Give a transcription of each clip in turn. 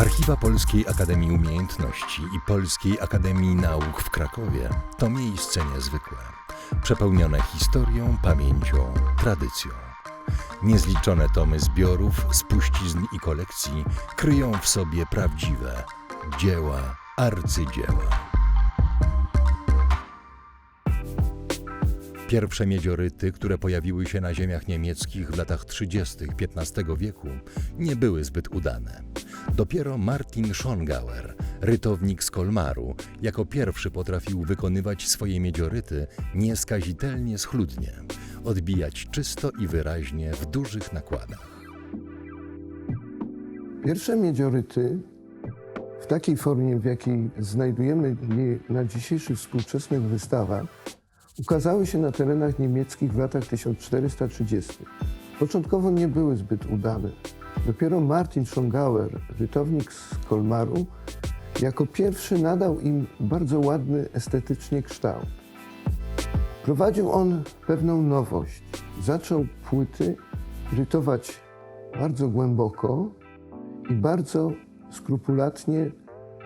Archiwa Polskiej Akademii Umiejętności i Polskiej Akademii Nauk w Krakowie to miejsce niezwykłe, przepełnione historią, pamięcią, tradycją. Niezliczone tomy zbiorów, spuścizn i kolekcji kryją w sobie prawdziwe dzieła, arcydzieła. Pierwsze miedzioryty, które pojawiły się na ziemiach niemieckich w latach 30. XV wieku, nie były zbyt udane. Dopiero Martin Schongauer, rytownik z Kolmaru, jako pierwszy potrafił wykonywać swoje miedzioryty nieskazitelnie schludnie, odbijać czysto i wyraźnie w dużych nakładach. Pierwsze miedzioryty w takiej formie, w jakiej znajdujemy je na dzisiejszych współczesnych wystawach, ukazały się na terenach niemieckich w latach 1430. Początkowo nie były zbyt udane. Dopiero Martin Schongauer, rytownik z Kolmaru, jako pierwszy nadał im bardzo ładny estetycznie kształt. Prowadził on pewną nowość. Zaczął płyty rytować bardzo głęboko i bardzo skrupulatnie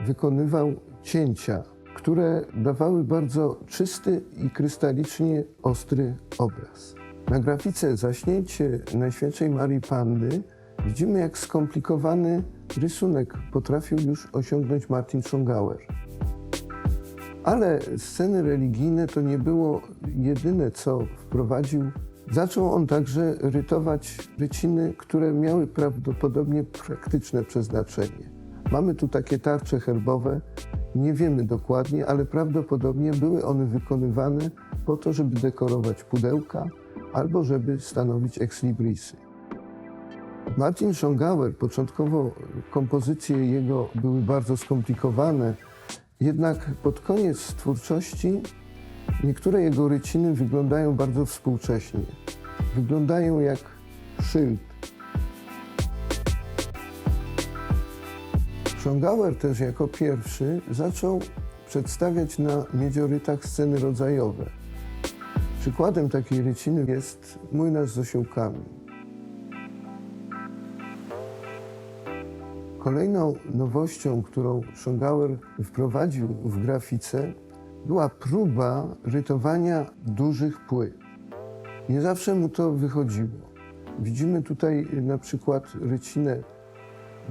wykonywał cięcia, które dawały bardzo czysty i krystalicznie ostry obraz. Na grafice zaśnięcie Najświętszej Marii Panny widzimy, jak skomplikowany rysunek potrafił już osiągnąć Martin Schongauer. Ale sceny religijne to nie było jedyne, co wprowadził. Zaczął on także rytować ryciny, które miały prawdopodobnie praktyczne przeznaczenie. Mamy tu takie tarcze herbowe, nie wiemy dokładnie, ale prawdopodobnie były one wykonywane po to, żeby dekorować pudełka albo żeby stanowić ekslibrisy. Martin Schongauer, początkowo kompozycje jego były bardzo skomplikowane, jednak pod koniec twórczości niektóre jego ryciny wyglądają bardzo współcześnie. Wyglądają jak szyld. Schongauer też jako pierwszy zaczął przedstawiać na miedziorytach sceny rodzajowe. Przykładem takiej ryciny jest młynarz z osiołkami. Kolejną nowością, którą Schongauer wprowadził w grafice, była próba rytowania dużych płyt. Nie zawsze mu to wychodziło. Widzimy tutaj na przykład rycinę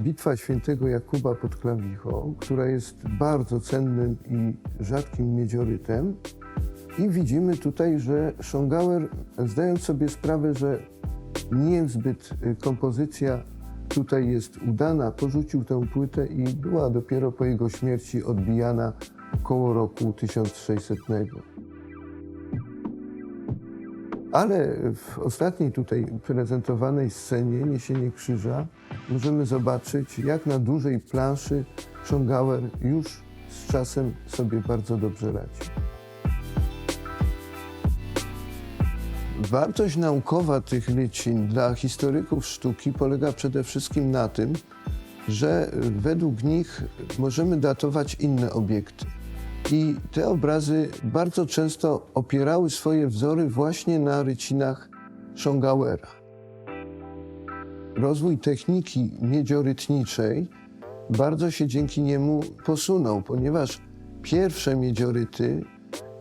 Bitwa Świętego Jakuba pod Klawichą, która jest bardzo cennym i rzadkim miedziorytem. I widzimy tutaj, że Schongauer, zdając sobie sprawę, że niezbyt y, kompozycja tutaj jest udana, porzucił tę płytę i była dopiero po jego śmierci odbijana około roku 1600. Ale w ostatniej tutaj prezentowanej scenie Niesienie Krzyża możemy zobaczyć, jak na dużej planszy Schongauer już z czasem sobie bardzo dobrze radzi. Wartość naukowa tych rycin dla historyków sztuki polega przede wszystkim na tym, że według nich możemy datować inne obiekty. I te obrazy bardzo często opierały swoje wzory właśnie na rycinach Schongauera. Rozwój techniki miedziorytniczej bardzo się dzięki niemu posunął, ponieważ pierwsze miedzioryty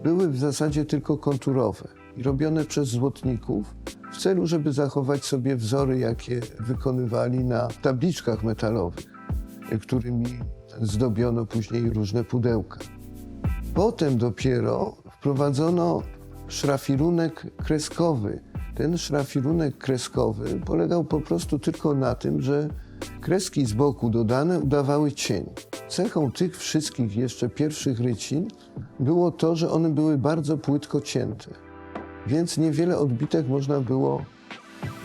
były w zasadzie tylko konturowe i robione przez złotników w celu, żeby zachować sobie wzory, jakie wykonywali na tabliczkach metalowych, którymi zdobiono później różne pudełka. Potem dopiero wprowadzono szrafirunek kreskowy. Ten szrafirunek kreskowy polegał po prostu tylko na tym, że kreski z boku dodane udawały cień. Cechą tych wszystkich jeszcze pierwszych rycin było to, że one były bardzo płytko cięte, więc niewiele odbitek można było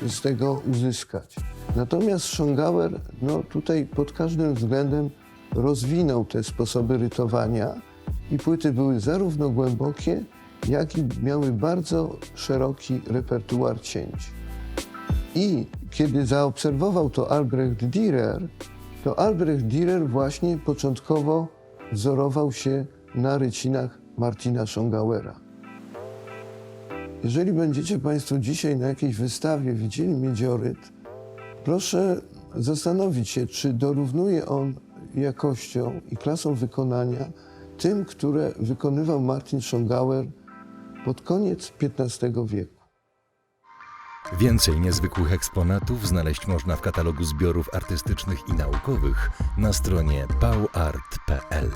z tego uzyskać. Natomiast Schongauer no, tutaj pod każdym względem rozwinął te sposoby rytowania i płyty były zarówno głębokie, jak i miały bardzo szeroki repertuar cięć. I kiedy zaobserwował to Albrecht Dürer, to Albrecht Dürer właśnie początkowo wzorował się na rycinach Martina Schongauera. Jeżeli będziecie Państwo dzisiaj na jakiejś wystawie widzieli miedzioryt, proszę zastanowić się, czy dorównuje on jakością i klasą wykonania tym, które wykonywał Martin Schongauer pod koniec XV wieku. Więcej niezwykłych eksponatów znaleźć można w katalogu zbiorów artystycznych i naukowych na stronie pauart.pl.